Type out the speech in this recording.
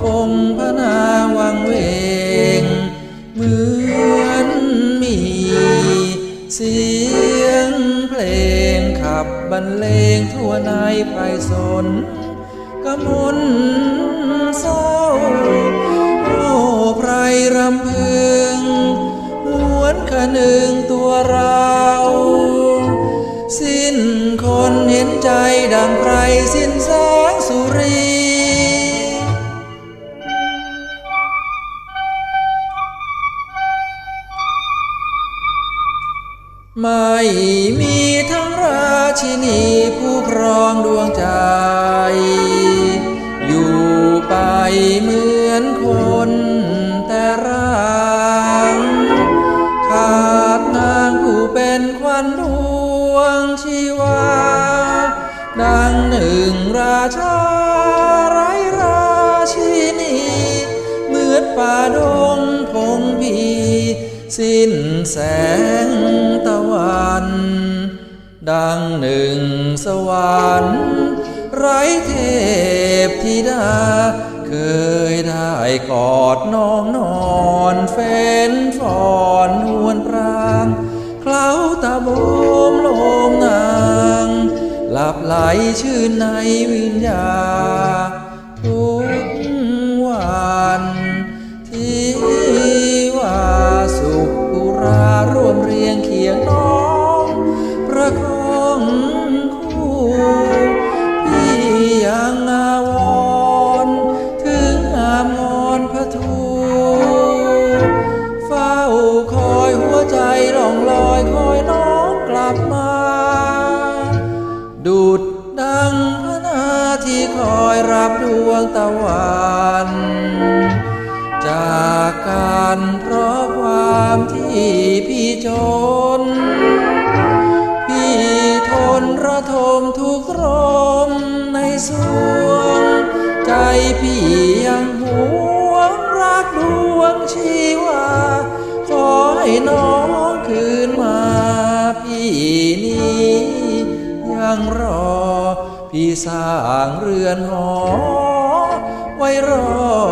กล่อมพงพนาวังเวง เหมือนมี เสียงเพลงขับบรรเลงทั่วในไพรสนกมลเศร้าโอ้ไพรรำพึงหวนขนึงตัวเรา สิ้นคนเห็นใจดัง ไม่มีทั้งราชินีผู้ครองดวงใจ อยู่ไปเหมือนคนแต่ร่างขาดนางผู้เป็นควันดวงชีวา ดังหนึ่งราชาไร้ราชินี เหมือนป่าดง สิ้นแสงตะวัน ดังหนึ่งสวรรค์ไร้เทพธิดา เคยได้กอดน้องนอนเฟ้นฟอนหวนปรางเคล้าตาโบมโลงนาง หลับไหลชื่นในวิญญาทุ เรียงเคียงน้องประคองคู่พี่ยังอาวรถึงงามอนพระทูเฝ้าคอยหัวใจล่องลอยคอยน้องกลับมาดุดดังพระนาที่คอยรับดวงตะวันจากการเพราะความที่ จน พี่ทนระทมทุกข์รมในสวง ใจพี่ยังหวงรักดวงชีวา ขอให้น้องคืนมาพี่นี้ ยังรอ พี่สร้างเรือนหอ ไว้รอ